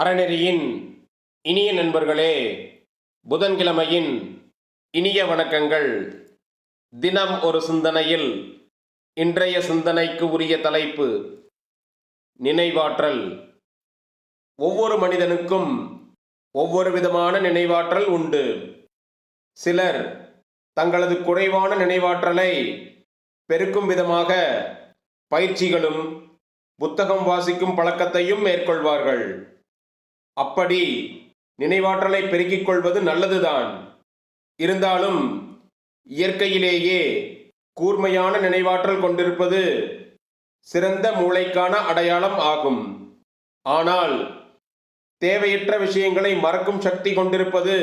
அறநெறியின் இனிய நண்பர்களே புதன்கிழமையின் இனிய வணக்கங்கள். தினம் ஒரு சிந்தனையில் இன்றைய சிந்தனைக்கு உரிய தலைப்பு நினைவாற்றல். ஒவ்வொரு மனிதனுக்கும் ஒவ்வொரு விதமான நினைவாற்றல் உண்டு. சிலர் தங்களது குறைவான நினைவாற்றலை பெருக்கும் விதமாக பயிற்சிகளும் புத்தகம் வாசிக்கும் பழக்கத்தையும் மேற்கொள்வார்கள். அப்படி நினைவாற்றலை பெருக்கிக் கொள்வது நல்லதுதான். இருந்தாலும் இயற்கையிலேயே கூர்மையான நினைவாற்றல் கொண்டிருப்பது சிறந்த மூளைக்கான அடையாளம் ஆகும். ஆனால் தேவையற்ற விஷயங்களை மறக்கும் சக்தி கொண்டிருப்பது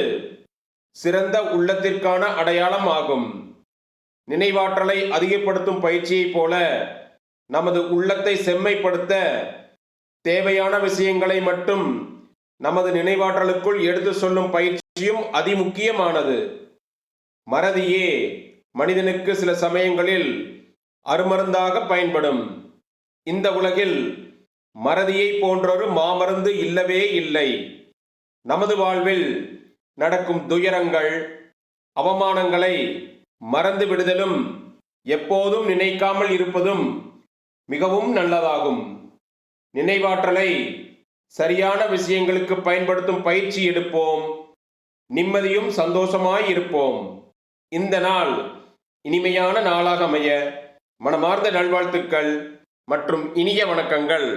சிறந்த உள்ளத்திற்கான அடையாளம் ஆகும். நினைவாற்றலை அதிகப்படுத்தும் பயிற்சியைப் போல நமது உள்ளத்தை செம்மைப்படுத்த தேவையான விஷயங்களை மட்டும் நமது நினைவாற்றலுக்குள் எடுத்து சொல்லும் பயிற்சியும் அதிமுக்கியமானது. மறதியே மனிதனுக்கு சில சமயங்களில் அருமருந்தாக பயன்படும். இந்த உலகில் மறதியை போன்றொரு மாமருந்து இல்லவே இல்லை. நமது வாழ்வில் நடக்கும் துயரங்கள் அவமானங்களை மறந்து விடுதலும் எப்போதும் நினைக்காமல் இருப்பதும் மிகவும் நல்லதாகும். நினைவாற்றலை சரியான விஷயங்களுக்கு பயன்படுத்தும் பயிற்சி எடுப்போம். நிம்மதியும் சந்தோஷமாய் இருப்போம். இந்த நாள் இனிமையான நாளாக அமைய மனமார்ந்த நல்வாழ்த்துக்கள் மற்றும் இனிய வணக்கங்கள்.